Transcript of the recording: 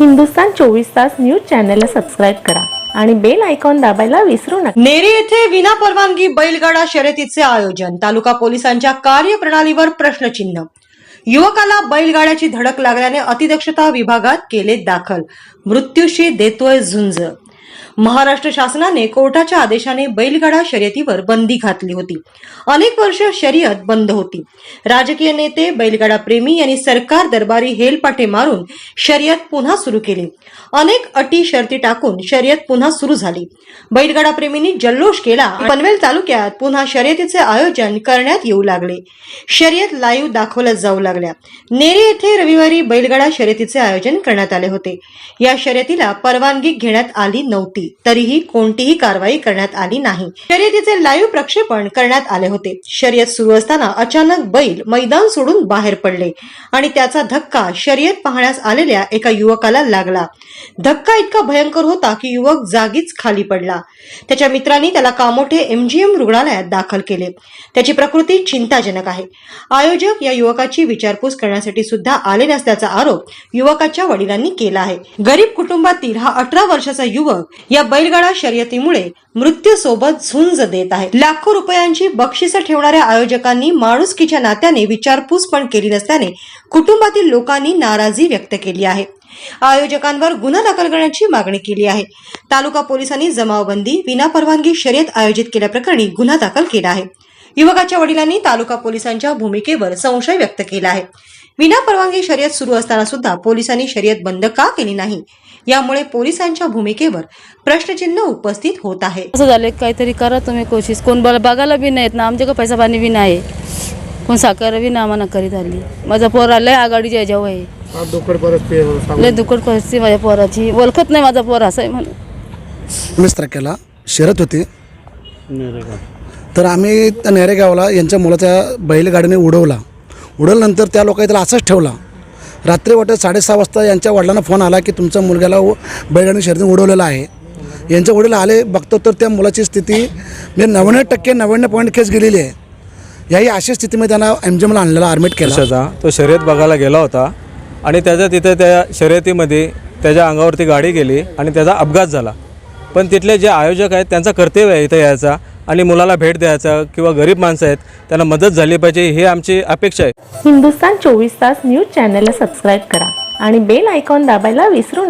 हिंदुस्तान चोवीस तास न्यूज चॅनलला सबस्क्राईब करा आणि बेल आयकॉन दाबायला विसरू नका. नेरी येथे विना परवानगी बैलगाडा शर्यतीचे आयोजन. तालुका पोलिसांच्या कार्यप्रणालीवर प्रश्नचिन्ह. युवकाला बैलगाड्याची धडक लागल्याने अतिदक्षता विभागात केले दाखल. मृत्यूशी देतोय झुंज. महाराष्ट्र शासनाने कोर्टाच्या आदेशाने बैलगाडा शर्यतीवर बंदी घातली होती. अनेक वर्ष शर्यत बंद होती. राजकीय नेते बैलगाडा प्रेमी यांनी सरकार दरबारी हेलपाटे मारून शर्यत पुन्हा सुरू केली. अनेक अटी शर्ती टाकून शर्यत पुन्हा सुरू झाली. बैलगाडा प्रेमींनी जल्लोष केला पनवेल तालुक्यात पुन्हा शर्यतीचे आयोजन करण्यात येऊ लागले. शर्यत लाईव्ह दाखवल्या जाऊ लागल्या. नेरे येथे रविवारी बैलगाडा शर्यतीचे आयोजन करण्यात आले होते. या शर्यतीला परवानगी घेण्यात आली नव्हती. होती तरीही कोणतीही कारवाई करण्यात आली नाही. शर्यतीचे लाईव्ह प्रक्षेपण करण्यात आले होते. शर्यत सुरू असताना अचानक बैल मैदान सोडून बाहेर पडले आणि त्याचा धक्का शर्यत पाहण्यास आलेल्या एका युवकाला लागला. धक्का इतका भयंकर होता की युवक जागीच खाली पडला. त्याच्या मित्रांनी त्याला कामोठे एमजीएम रुग्णालयात दाखल केले. त्याची प्रकृती चिंताजनक आहे. आयोजक या युवकाची विचारपूस करण्यासाठी सुद्धा आले नसल्याचा आरोप युवकाच्या वडिलांनी केला आहे. गरीब कुटुंबातील हा अठरा वर्षाचा युवक या बैलगाडा शर्यतीमुळे मृत्यूसोबत झुंज देत आहे लाखो रुपयांची बक्षीस ठेवणाऱ्या आयोजकांनी माणुसकीच्या नात्याने विचारपूस पण केली नसल्याने कुटुंबातील लोकांनी नाराजी व्यक्त केली आहे. आयोजकांवर गुन्हा दाखल करण्याची मागणी केली आहे. तालुका पोलिसांनी जमावबंदी विनापरवानगी शर्यत आयोजित केल्याप्रकरणी गुन्हा दाखल केला आहे. युवकाच्या वडिलांनी तालुका पोलिसांच्या भूमिकेवर संशय व्यक्त केला आहे. विनापरवानगी शर्यत सुरू असताना सुद्धा पोलिसांनी शर्यत बंद का केली नाही? यामुळे पोलिसांच्या भूमिकेवर प्रश्नचिन्ह उपस्थित होत आहे. असं झालं काहीतरी करा तुम्ही कोशिश. कोण बघ- बघायला बी नाहीत ना आमच्याकडे पैसा पाणी बी नाही. कोण साकार बी ना आम्हाला करीत आली माझा पोरा लय आघाडीच्या याच्यावर आहे. सांगू. लय दुकट परिस्थिती माझ्या पोराची. ओळखत नाही माझा पोर असं आहे म्हणून. वीस तारखेला शर्यत होती. तर आम्ही त्या नेरेगावला यांच्या मुलाच्या बैलगाडीने उडवला. उडवल्यानंतर त्या लोकांनी त्याला असंच ठेवला. रात्री वाटत साडेसहा वाजता यांच्या वडिलांना फोन आला की तुमच्या मुलग्याला उ- बैलगाडी शर्यतीने उडवलेला आहे. यांच्या वडील आले बघतो तर त्या मुलाची स्थिती म्हणजे नव्याण्णव टक्के नव्याण्णव पॉईंट केस गेलेली आहे. याही अशा स्थितीमध्ये त्यांना एम जी एमला आणलेला ॲडमिट केला. तो शर्यत बघायला गेला होता आणि त्याच्या तिथे त्या शर्यतीमध्ये त्याच्या अंगावरती गाडी गेली आणि त्याचा अपघात झाला. पण तिथले जे आयोजक आहेत त्यांचा कर्तव्य आहे इथं यायचा आणि मुलाला भेट द्यायचा किंवा गरीब माणसं आहेत त्यांना मदत झाली पाहिजे ही आमची अपेक्षा आहे. हिंदुस्तान चोवीस तास न्यूज चॅनलला सबस्क्राईब करा आणि बेल आयकॉन दाबायला विसरू नका.